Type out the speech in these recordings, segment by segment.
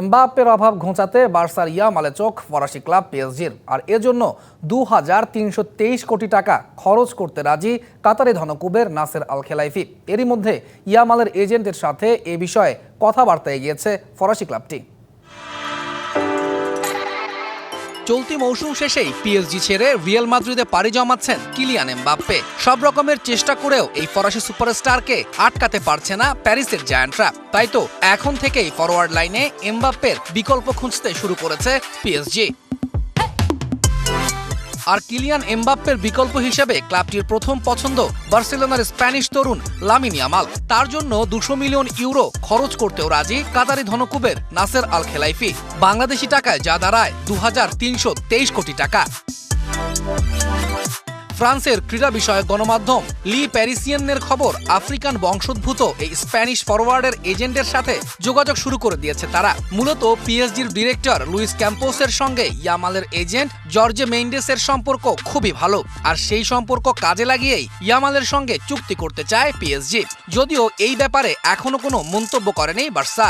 এমবাপ্পের অভাব ঘোঁচাতে বার্সার ইয়ামালে চোখ ফরাসি ক্লাব পিএসজির। আর এজন্য দু হাজার তিনশো তেইশ কোটি টাকা খরচ করতে রাজি কাতারে ধনকুবের নাসের আল খেলাইফি এরই মধ্যে ইয়ামালের এজেন্টের সাথে এ বিষয়ে কথাবার্তায় গিয়েছে ফরাসি ক্লাবটি। চলতি মৌসুম শেষেই পিএসজি ছেড়ে রিয়াল মাদ্রিদে পাড়ি জমাচ্ছেন কিলিয়ান এমবাপ্পে। সব রকমের চেষ্টা করেও এই ফরাসি সুপারস্টারকে আটকাতে পারছে না প্যারিসের জায়ান্টরা। তাই তো এখন থেকেই ফরওয়ার্ড লাইনে এমবাপ্পের বিকল্প খুঁজতে শুরু করেছে পিএসজি আর কিলিয়ান এমবাপ্পের বিকল্প হিসেবে ক্লাবটির প্রথম পছন্দ বার্সেলোনার স্প্যানিশ তরুণ লামিনি আমাল তার জন্য দুশো মিলিয়ন ইউরো খরচ করতেও রাজি কাতারি ধনকুবের নাসের আল খেলাইফি বাংলাদেশি টাকায় যা দাঁড়ায় দু হাজার তিনশো তেইশ কোটি টাকা। ফ্রান্সের ক্রীড়া বিষয়ক গণমাধ্যম লি প্যারিসিয়ানের খবর, আফ্রিকান বংশোদ্ভূত এই স্প্যানিশ ফরওয়ার্ডের এজেন্টের সাথে যোগাযোগ শুরু করে দিয়েছে তারা। মূলত পিএসজির ডিরেক্টর লুইস ক্যাম্পোসের সঙ্গে ইয়ামালের এজেন্ট জর্জে মেইন্ডেসের সম্পর্ক খুবই ভালো আর সেই সম্পর্ক কাজে লাগিয়েই ইয়ামালের সঙ্গে চুক্তি করতে চায় পিএসজি। যদিও এই ব্যাপারে এখনও কোনো মন্তব্য করেনি বার্সা।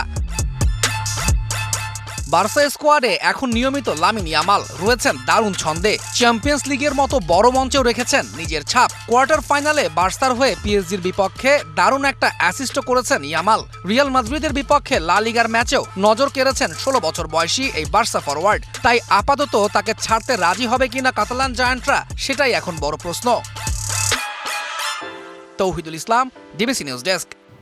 বার্সা স্কোয়াডে এখন নিয়মিত লামিন ইয়ামাল রয়েছেন দারুণ ছন্দে। চ্যাম্পিয়ন্স লিগের মতো বড় মঞ্চেও রেখেছেন নিজের ছাপ। কোয়ার্টার ফাইনালে বার্সার হয়ে পিএসজির বিপক্ষে দারুণ একটা অ্যাসিস্ট করেছেন ইয়ামাল। রিয়াল মাদ্রিদের বিপক্ষে লা লিগার ম্যাচেও নজর কেড়েছেন ষোলো বছর বয়সী এই বার্সা ফরওয়ার্ড তাই আপাতত তাকে ছাড়তে রাজি হবে কিনা কাতালান জায়ান্টরা, সেটাই এখন বড় প্রশ্ন। Touhidul Islam, DBC news desk.